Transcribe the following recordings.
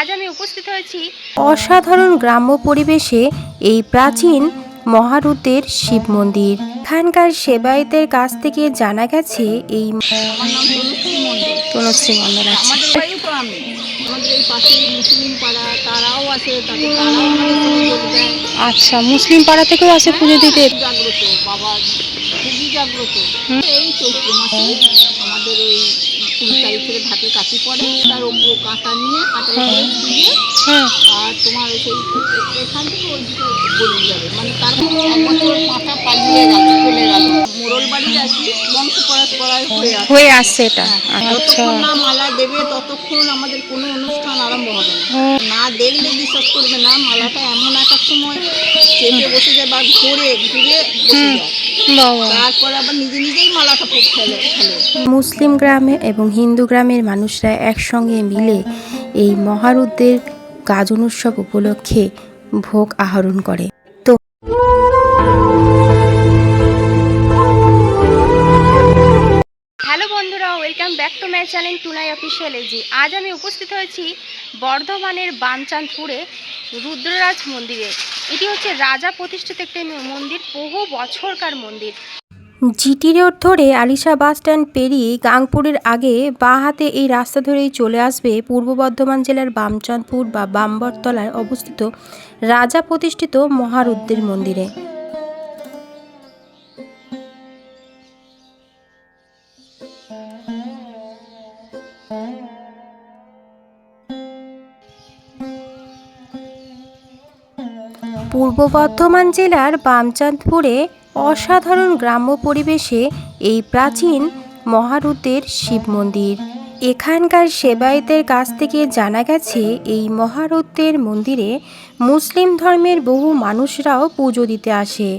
আজ আমি উপস্থিত হয়েছি অসাধারণ গ্রাম্য পরিবেশে এই প্রাচীন মহারুতের শিব মন্দির। এখানকার সেবায়েতের কাছ থেকে জানা গেছে এই তনুশ্রী আছে। আচ্ছা মুসলিম পাড়া থেকেও আসে পুজো দিতে? জাগ্রত বাবা খুবই জাগ্রত। এই চৈত্র মাসে আমাদের ওই কুড়ি তারিখ থেকে ধাপে কাশি পড়ে তার ওপর কাঁটা নিয়ে কাঁটার উপরে দিয়ে হ্যাঁ। আর তোমার সেই এখান থেকে ওইদিকে গড়িয়ে যাবে। মানে তার মাথা পালিয়ে গেল চলে গেল। মোড়ল বাড়ির কি বংশ পরস্পরায় হয়ে হয়ে আসছে এটা। আচ্ছা। যতক্ষণ না মালা দেবে ততক্ষণ আমাদের কোনো অনুষ্ঠান আরম্ভ হবে না। না দেখলে বিশ্বাস করবে না মালাটা এমন একটা সময় চেপে বসে যায় বা ঘুরে ঘুরে বসে যায়। মুসলিম গ্রামে এবং হিন্দু গ্রামের মানুষরা একসঙ্গে মিলে এই মহারুদ্রের গাজন উৎসব উপলক্ষে ভোগ আহরণ করে। টু মাই চ্যানেল টুনাই অফিসিয়াল এজি আজ আমি উপস্থিত হয়েছি বর্ধমানের বানচাঁদপুরে রুদ্ররাজ মন্দিরে। এটি হচ্ছে রাজা প্রতিষ্ঠিত একটি মন্দির, বহু বছরকার মন্দির। জিটি রোড ধরে আলিশা বাস স্ট্যান্ড পেরিয়ে গাংপুরের আগে বাঁ হাতে এই রাস্তা ধরেই চলে আসবে পূর্ব বর্ধমান জেলার বামচাঁদপুর বা বাম্বরতলায় অবস্থিত রাজা প্রতিষ্ঠিত মহারুদ্রের মন্দিরে। পূর্ব বর্ধমান জেলার বামচাঁদপুরে অসাধারণ গ্রাম্য পরিবেশে এই প্রাচীন মহারুতের শিব মন্দির। এখানকার সেবায়েতের কাছ থেকে জানা গেছে, এই মহারুতের মন্দিরে মুসলিম ধর্মের বহু মানুষরাও পুজো দিতে আসে।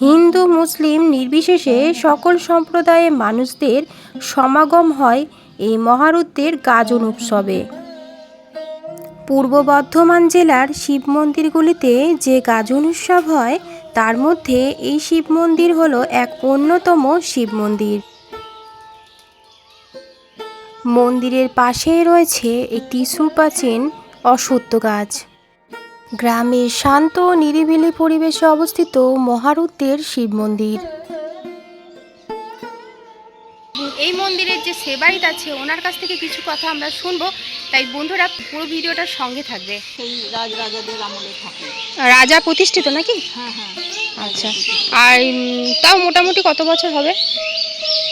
হিন্দু, মুসলিম নির্বিশেষে সকল সম্প্রদায়ের মানুষদের সমাগম হয় এই মহারুতের গাজন উৎসবে। পূর্ব বর্ধমান জেলার শিব মন্দিরগুলিতে যে গাজন উৎসব হয়, তার মধ্যে এই শিব মন্দির হল এক অন্যতম শিব মন্দির। মন্দিরের পাশেই রয়েছে একটি সুপ্রাচীন অশ্বত্থ গাছ। গ্রামের শান্ত নিরিবিলি পরিবেশে অবস্থিত মহারুদ্রের শিব মন্দির। এই মন্দিরের যে সেবাইত আছে ওনার কাছ থেকে কিছু কথা আমরা শুনব। তাই বন্ধুরা পুরো ভিডিওটার সঙ্গে থাকবে। সেই রাজ রাজাদের আমলে থাকে। রাজা প্রতিষ্ঠিত নাকি? হ্যাঁ হ্যাঁ। আচ্ছা। আর তাও মোটামুটি কত বছর হবে?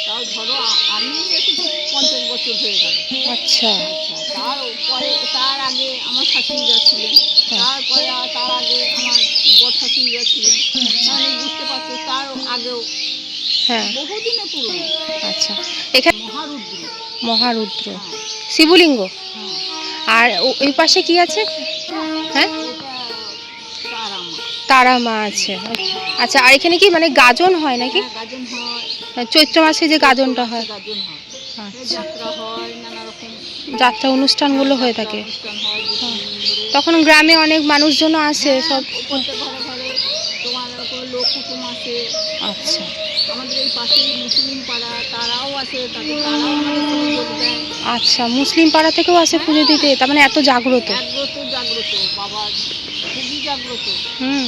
তাও ধরো আমি এসেছি পঞ্চাশ বছর হয়ে গেল। আচ্ছা। আচ্ছা তার পরে তার আগে আমার শাশুড়িরা ছিলেন। হ্যাঁ। তারপরে আর তার আগে আমার বর শাশুড়িরা ছিলেন। তাহলে বুঝতে পারছ তার আগেও হ্যাঁ। বহুদিনে পুরনো আচ্ছা। এখানে মহারুদ্র। মহারুদ্র। হ্যাঁ। শিবলিঙ্গ? হ্যাঁ। আর ওই পাশে কি আছে? হ্যাঁ? তার মা আছে আচ্ছা আর এখানে কি মানে গাজন হয় নাকি? হ্যাঁ, চৈত্র মাসে যে গাজনটা হয়। আচ্ছা। যাত্রা অনুষ্ঠানগুলো হয়ে থাকে। তখন গ্রামে অনেক মানুষজন আসে সব। আচ্ছা। আমাদের এই পাশে মুসলিম পাড়া তারাও তাদের তারাও আমাদের সহযোগ দেয়। আচ্ছা মুসলিম পাড়া থেকেও আসে পুজো দিতে? তার মানে এত জাগ্রত? জাগ্রত জাগ্রত বাবা খুবই জাগ্রত। হুম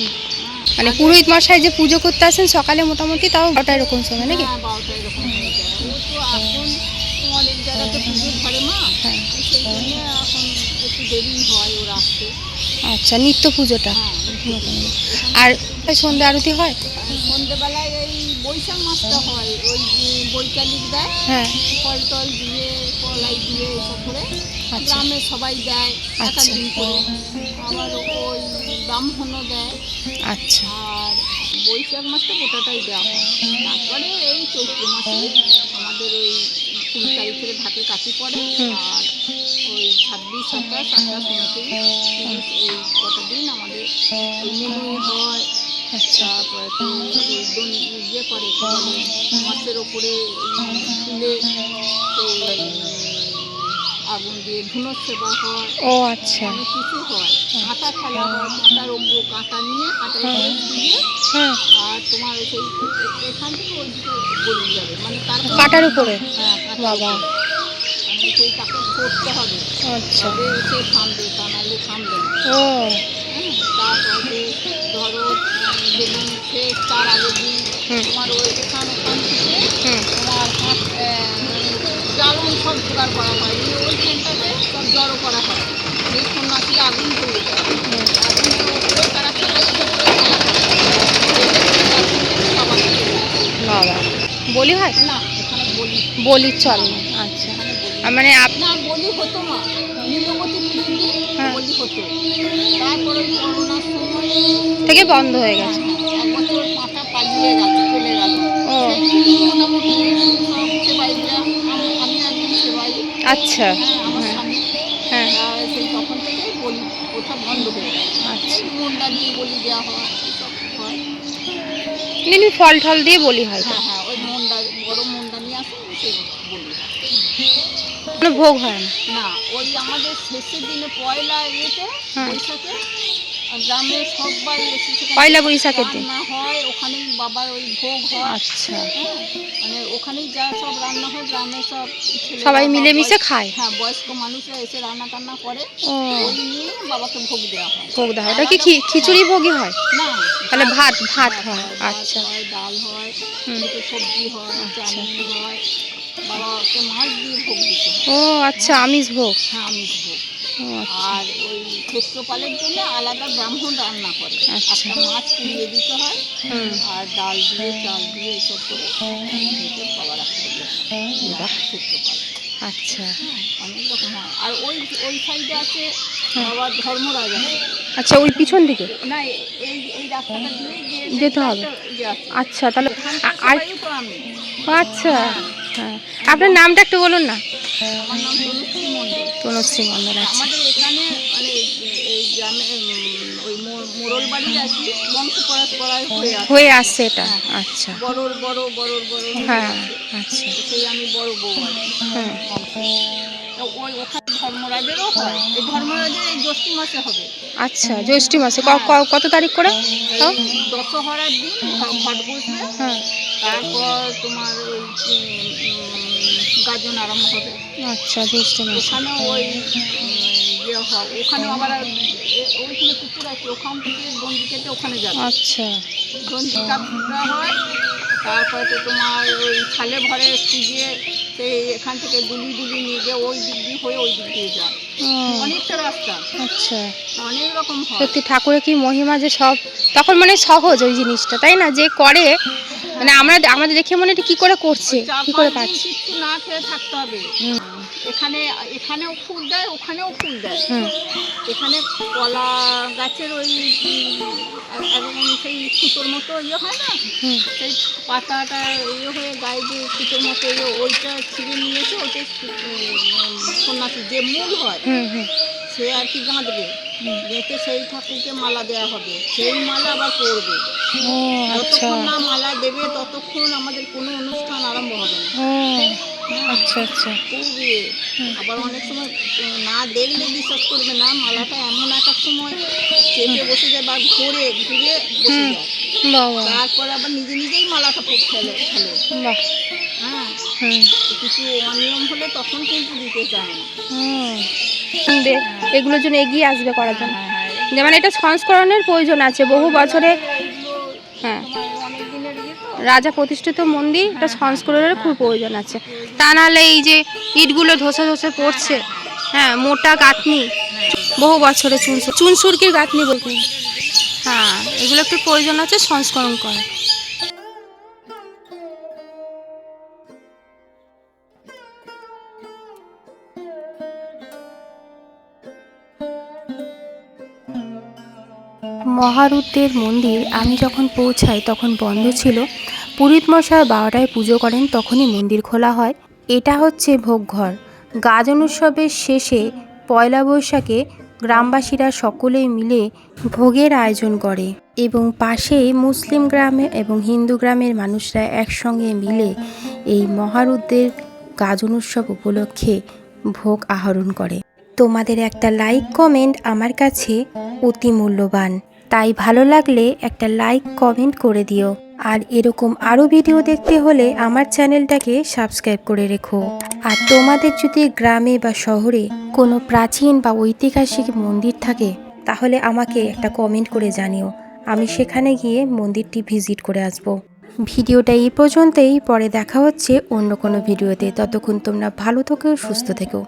হ্যাঁ, মানে পুরোহিত মশাই যে পুজো করতে আসেন সকালে মোটামুটি তাও বারোটা এরকম সময় নাকি? হ্যাঁ বারোটা এরকম হয়ে যায়। ও তো এখন অনেক জায়গাতে পুজো ধরে মা হ্যাঁ। সেই জন্য এখন একটু দেরি হয় ওর আসতে। আচ্ছা নিত্য পুজোটা। হ্যাঁ আর সন্ধ্যা আরতি হয়? সন্ধ্যেবেলায় এই বৈশাখ মাসটা হয় ওই বৈকালিক দেয়। হ্যাঁ। ফল টল দিয়ে কলাই দিয়ে এসব করে আচ্ছা। গ্রামে সবাই দেয় আচ্ছা। দিন করে। আবার ওই ব্রাহ্মণও দেয়। আচ্ছা। আর বৈশাখ মাসটা গোটাটাই দেওয়া হয়। তারপরে এই চৈত্র মাসে আমাদের ওই কুড়ি তারিখ থেকে কাশি পড়ে। আর ওই ছাব্বিশ সাতাশ আঠাশ উনত্রিশ এই কটা দিন আমাদের ওই হয় আচ্ছা। তারপরে তো ইয়ে করে মাছের ওপরে উম, তুলে সেই আগুন দিয়ে ধুনোর সেবা হয় ও আচ্ছা। অনেক কিছু হয়। কাঁটা খেলা হয় কাঁটার ওপর কাঁটা নিয়ে কাঁটার উপরে দিয়ে হ্যাঁ। আর তোমার ওই সেই এখান থেকে ওইদিকে গড়িয়ে যাবে মানে কাটার উপরে? হ্যাঁ বাবা। সেই তাকে করতে হবে। আচ্ছা। সে থামবে তা নাহলে থামবে না। ও। হ্যাঁ, তারপরে ধরো উম, যেদিন শেষ তার আগের দিন তোমার ওই এখান ওখান থেকে হুম। তোমার জ্বালন সব জোগাড় করা হয়। সব জড়ো করা হয়। এই আগুন তারা বলি হয়? না বলি। বলি চল। আচ্ছা। মানে আপ না বলি হতো পুজোর হ্যাঁ। বলি হতো। তারপরে ওই করোনার সময় থেকে বন্ধ হয়ে গেছে। এক বছর পাটা পালিয়ে গেল চলে গেল। ও। সেই মোটামুটি সেবাইরা আমি আমি একজন সেবাই। আচ্ছা। হ্যাঁ আমার হ্যাঁ। স্বামী। হ্যাঁ। সেই তখন থেকে বলি ওঠা বন্ধ হয়ে গেল আচ্ছা। মুন্ডা দিয়ে বলি দেওয়া হয় এসব হয়। ফল টল দিয়ে বলি হয়। হ্যাঁ হ্যাঁ ওই মুন্ডা বড় মুন্ডা নিয়ে আসে সেই বলি হয়। কোনো ভোগ হয় না। ওই আমাদের শেষের দিনে পয়লা ইয়েতে হ্যাঁ। বৈশাখে আর গ্রামের সবাই পয়লা বৈশাখের দিন। হয় ওখানেই বাবার ওই ভোগ হয়। আচ্ছা। হ্যাঁ, মানে ওখানেই যা সব রান্না হয় গ্রামের সব সবাই মিলেমিশে খায়? হ্যাঁ বয়স্ক মানুষরা এসে রান্না টান্না করে ওই নিয়ে বাবাকে ভোগ দেওয়া হয়। ভোগ দেওয়া হয়। ওটা কি খিচুড়ি ভোগই হয়? না তাহলে ভাত ভাত হয় আচ্ছা। ডাল হয় সবজি হয় আচ্ছা। চাটনি হয়। বাবাকে মাছ দিয়ে ভোগ দিতে হয় ও আচ্ছা আমিষ ভোগ। হ্যাঁ আমিষ ভোগ। আচ্ছা। আর ওই ক্ষেত্রপালের জন্য আলাদা ব্রাহ্মণ রান্না করে। আচ্ছা। একটা মাছ পুড়িয়ে দিতে হয় আর ডাল দিয়ে চাল দিয়ে এসব করে বাবা রাখতে ক্ষেত্রপাল আচ্ছা। হ্যাঁ অনেক রকম হয়। আর ওই ওই সাইডে আছে বাবা ধর্মরাজ। আচ্ছা ওই পিছন দিকে? না এই এই রাস্তাটা দিয়ে যেতে হবে। ইয়ে। আচ্ছা তাহলে আর আচ্ছা। হ্যাঁ। আপনার নামটা একটু বলুন না। তনুশ্রী মণ্ডল মন্ডল আচ্ছা আমাদের এখানে মানে এই গ্রামে ওই মোড়ল বাড়ির আর কি বংশ পরম্পরায় হয়ে আসছে এটা। আচ্ছা। বড় বড় হ্যাঁ আচ্ছা। সেই আমি বড় বউ হ্যাঁ। ওই ওখানে ধর্মরাজেরও হয়। এই ধর্মরাজের এই জ্যৈষ্ঠ মাসে হবে। আচ্ছা জ্যৈষ্ঠী মাসে। কত তারিখ করে? দশহরার দিন ঘট বসবে। হ্যাঁ। তারপর তোমার ওই গাজন আরম্ভ হবে। আচ্ছা জ্যৈষ্ঠী মাসে ওখানে ওই ইয়ে হয়। ওখানে আবার ওইখানে পুকুর আছে ওখান থেকে গন্ডি কেটে ওখানে যাবে। আচ্ছা। গন্ডি কাটা হয় তারপরে তো তোমার ওই খালে ভরে পুজিয়ে সেই এখান থেকে দুলি দুলি নিয়ে গিয়ে ওই দিক দিয়ে হয়ে ওই দিক দিয়ে যায়। অনেকটা রাস্তা। আচ্ছা। অনেক রকম সত্যি ঠাকুরের কি মহিমা যে সব তখন মানে সহজ ওই জিনিসটা তাই না? যে করে মানে আমরা আমাদের দেখে মনে হয় কি করে করছে কি করে পাচ্ছে। কিচ্ছু না খেয়ে থাকতে হবে। এখানে এখানেও ফুল দেয় ওখানেও ফুল দেয়। এখানে কলা গাছের ওই সেই সুতোর মতো ইয়ে হয় না? সেই পাতাটা ইয়ে হয়ে গায়ে দিয়ে সুতোর মতো ইয়ে ওইটা ছিঁড়ে নিয়ে এসে ওইটা সন্ন্যাসী যে মূল হয় সে আর কি গাঁদবে। গেঁথে সেই ঠাকুরকে মালা দেওয়া হবে। সেই মালা আবার পরবে। আচ্ছা। যতক্ষণ না মালা দেবে ততক্ষণ আমাদের কোনো অনুষ্ঠান আরম্ভ হবে না। আচ্ছা আচ্ছা। খুব ইয়ে। আবার অনেক সময় না দেখলে বিশ্বাস করবে না মালাটা এমন একটা সময় চেপে বসে যায় বা ঘুরে ঘুরে বসে যায়। তারপর আবার নিজে নিজেই মালাটা খুব ফেলে ফেলে। হ্যাঁ। কিছু অনিয়ম হলে তখন কিন্তু দিতে চায় না। এগুলোর জন্য এগিয়ে আসবে করার জন্য। যেমন এটা সংস্করণের প্রয়োজন আছে, বহু বছরে হ্যাঁ। রাজা প্রতিষ্ঠিত মন্দির, এটা সংস্করণের খুব প্রয়োজন আছে। তা নাহলে এই যে ইটগুলো ধসে ধসে পড়ছে হ্যাঁ মোটা গাঁথনি, বহু বছরে চুন চুনসুরকির গাঁথনি বলতে। হ্যাঁ এগুলো একটু প্রয়োজন আছে সংস্করণ করা মহারুদ্রের মন্দির আমি যখন পৌঁছাই তখন বন্ধ ছিল। পুরীত মশাই বারোটায় পুজো করেন, তখনই মন্দির খোলা হয়। এটা হচ্ছে ভোগঘর। গাজন উৎসবের শেষে পয়লা বৈশাখে গ্রামবাসীরা সকলে মিলে ভোগের আয়োজন করে এবং পাশে মুসলিম গ্রামে এবং হিন্দু গ্রামের মানুষরা একসঙ্গে মিলে এই মহারুদ্রের গাজন উৎসব উপলক্ষে ভোগ আহরণ করে। তোমাদের একটা লাইক, কমেন্ট আমার কাছে অতি মূল্যবান। তাই ভালো লাগলে একটা লাইক, কমেন্ট করে দিও। আর এরকম আরও ভিডিও দেখতে হলে আমার চ্যানেলটাকে সাবস্ক্রাইব করে রেখো। আর তোমাদের যদি গ্রামে বা শহরে কোনো প্রাচীন বা ঐতিহাসিক মন্দির থাকে, তাহলে আমাকে একটা কমেন্ট করে জানিও। আমি সেখানে গিয়ে মন্দিরটি ভিজিট করে আসব। ভিডিওটা এই পর্যন্তই, পরে দেখা হচ্ছে অন্য কোনো ভিডিওতে। ততক্ষণ তোমরা ভালো থেকো, সুস্থ থেকো।